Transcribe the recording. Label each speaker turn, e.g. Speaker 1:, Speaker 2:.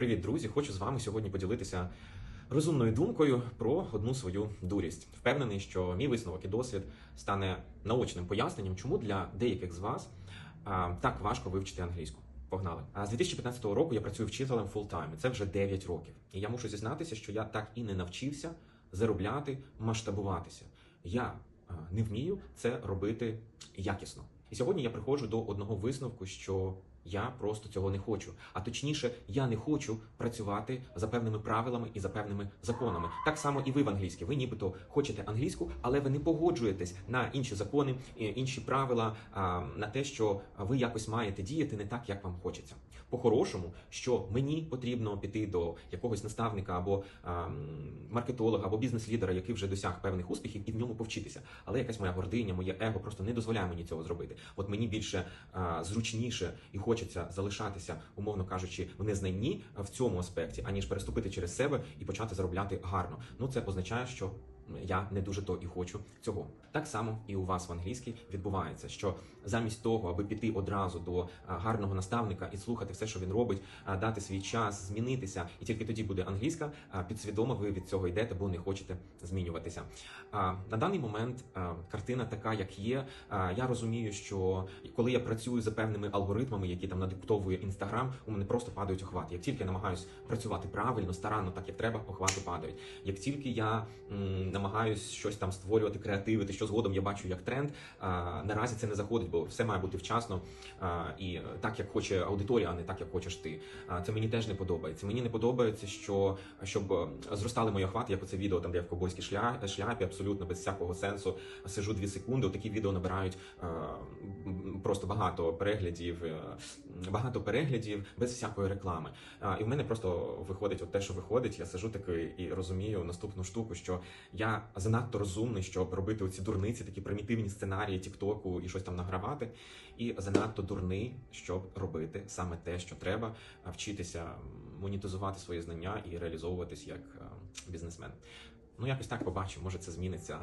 Speaker 1: Привіт, друзі! Хочу з вами сьогодні поділитися розумною думкою про одну свою дурість. Впевнений, що мій висновок і досвід стане наочним поясненням, чому для деяких з вас а, так важко вивчити англійську. Погнали. А з 2015 року я працюю вчителем фултайм. Це вже 9 років. І я мушу зізнатися, що я так і не навчився заробляти, масштабуватися. Я а, не вмію це робити якісно. І сьогодні я приходжу до одного висновку, що я просто цього не хочу. А точніше, я не хочу працювати за певними правилами і за певними законами. Так само і ви в англійській. Ви нібито хочете англійську, але ви не погоджуєтесь на інші закони, інші правила, на те, що ви якось маєте діяти не так, як вам хочеться. По-хорошому, що мені потрібно піти до якогось наставника або маркетолога, або бізнес-лідера, який вже досяг певних успіхів, і в ньому повчитися. Але якась моя гординя, моє его просто не дозволяє мені цього зробити. От мені більше зручніше і хочеться залишатися, умовно кажучи, в незнанні в цьому аспекті, аніж переступити через себе і почати заробляти гарно. Ну це означає, що я не дуже то і хочу цього. Так само і у вас в англійській відбувається, що замість того, аби піти одразу до гарного наставника і слухати все, що він робить, дати свій час, змінитися, і тільки тоді буде англійська. Підсвідомо ви від цього йдете, бо не хочете змінюватися. На даний момент картина така, як є. Я розумію, що коли я працюю за певними алгоритмами, які там надиктовує інстаграм, у мене просто падають охвати. Як тільки я намагаюсь працювати правильно, старанно, так як треба, охвати падають. Як тільки я м, намагаюсь щось там створювати, креативити, що згодом я бачу як тренд, наразі це не заходить, бо все має бути вчасно і так, як хоче аудиторія, а не так, як хочеш ти. Це мені теж не подобається. Мені не подобається, що щоб е, зростали мої охвати, як оце відео, там де я в ковбойській шля... шляпі, абсолютно без всякого сенсу сижу дві секунди. Такі відео набирають просто багато переглядів, е, багато переглядів без всякої реклами. А, І в мене просто виходить от те, що виходить. Я сижу такий і розумію наступну штуку, що я занадто розумний, щоб робити оці дурниці, такі примітивні сценарії Тіктоку і щось там награвати. І занадто дурний, щоб робити саме те, що треба, вчитися монетизувати свої знання і реалізовуватись як бізнесмен. Ну, якось так побачу, може це зміниться.